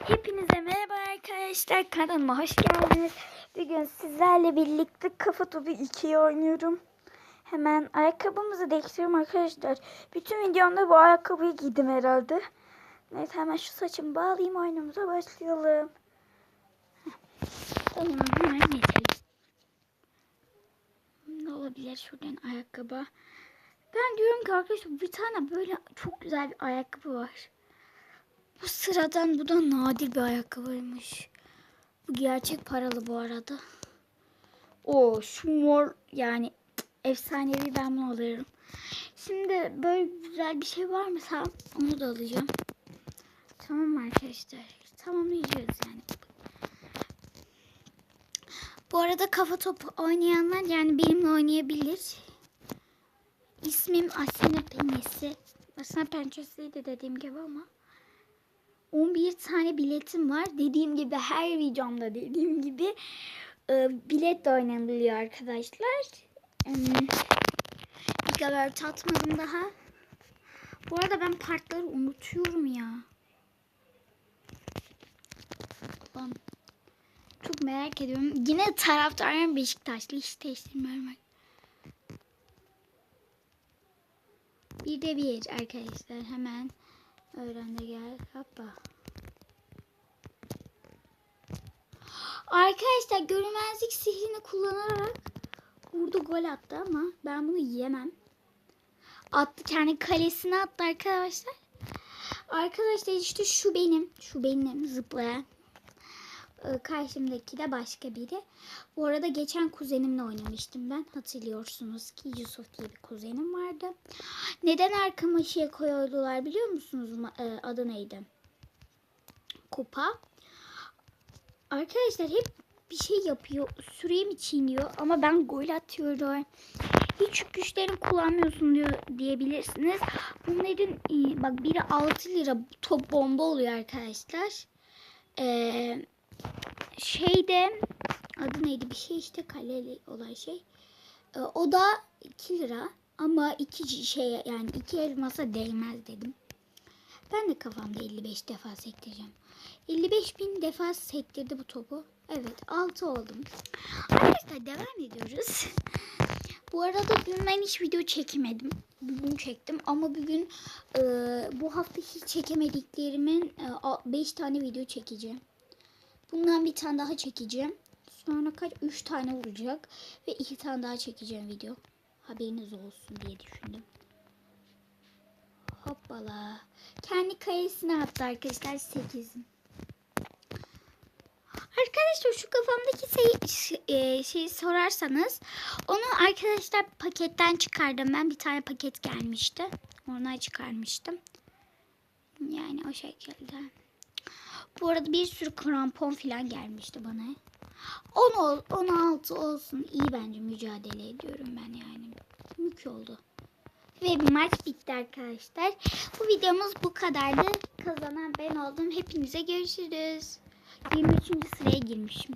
Hepinize merhaba arkadaşlar. Kanalıma hoş geldiniz. Bugün sizlerle birlikte Kafa Topu 2'yi oynuyorum. Hemen ayakkabımızı değiştiriyorum arkadaşlar. Bütün videomda bu ayakkabıyı giydim herhalde. Neyse hemen şu saçımı bağlayayım oyunumuza başlayalım. Tamam hemen geçelim. Ne olabilir şuradan ayakkabı? Ben diyorum ki arkadaşlar bir tane böyle çok güzel bir ayakkabı var. Bu sıradan bu da nadir bir ayakkabıymış. Bu gerçek paralı bu arada. O şu mor yani efsanevi ben bunu alırım. Şimdi böyle güzel bir şey var mı sen onu da alacağım. Tamam arkadaşlar. Tamamlayacağız yani. Bu arada kafa topu oynayanlar yani benimle oynayabilir. İsmim Asena Pençesi. Asena Pençesi de dediğim gibi ama. 11 tane biletim var. Dediğim gibi her videomda dediğim gibi e, bilet de oynanılıyor arkadaşlar. Hmm, Gigabyte atmadım daha. Bu arada ben partları unutuyorum ya. Ulan, çok merak ediyorum. Yine taraftarım Beşiktaşlı. Hiç değiştirmiyorum. Bir de bir arkadaşlar. Hemen öğren de gel. Hoppa. Arkadaşlar görünmezlik sihrini kullanarak vurdu gol attı ama ben bunu yiyemem. Attı kendi kalesine attı arkadaşlar. Arkadaşlar işte şu benim. Şu benim zıplayan. Ee, Karşımdaki de başka biri. Bu arada geçen kuzenimle oynamıştım ben. Hatırlıyorsunuz ki Yusuf diye bir kuzenim vardı. Neden arkama şey koyuyordular biliyor musunuz? E, Adı neydi? Kupa. Arkadaşlar hep bir şey yapıyor. Süremi çiğniyor ama ben gol atıyorum. Hiç güçlerini kullanmıyorsun diyor diyebilirsiniz. Bunların e, bak biri 6 lira top bomba oluyor arkadaşlar. Eee şeyde adı neydi bir şey işte kaleli olan şey. Ee, o da 2 lira ama iki şey yani iki elmasa değmez dedim. Ben de kafamda 55 defa sektireceğim. 55 bin defa sektirdi bu topu. Evet 6 oldum. Arkadaşlar devam ediyoruz. Bu arada dün ben hiç video çekmedim. Bugün çektim ama bugün e, bu hafta hiç çekemediklerimin 5 tane video çekeceğim. Bundan bir tane daha çekeceğim. Sonra kaç? 3 tane olacak. Ve 2 tane daha çekeceğim video. Haberiniz olsun diye düşündüm. Hoppala. Kendi kayesine attı arkadaşlar 8'in. Arkadaşlar şu kafamdaki şey, e, şeyi sorarsanız onu arkadaşlar paketten çıkardım. Ben bir tane paket gelmişti. Ondan çıkarmıştım. Yani o şekilde. Bu arada bir sürü krampon falan gelmişti bana. 10 ol, 16 olsun. İyi bence mücadele ediyorum ben yani. Mük oldu. Ve bir maç bitti arkadaşlar. Bu videomuz bu kadardı. Kazanan ben oldum. Hepinize görüşürüz. 23. sıraya girmişim.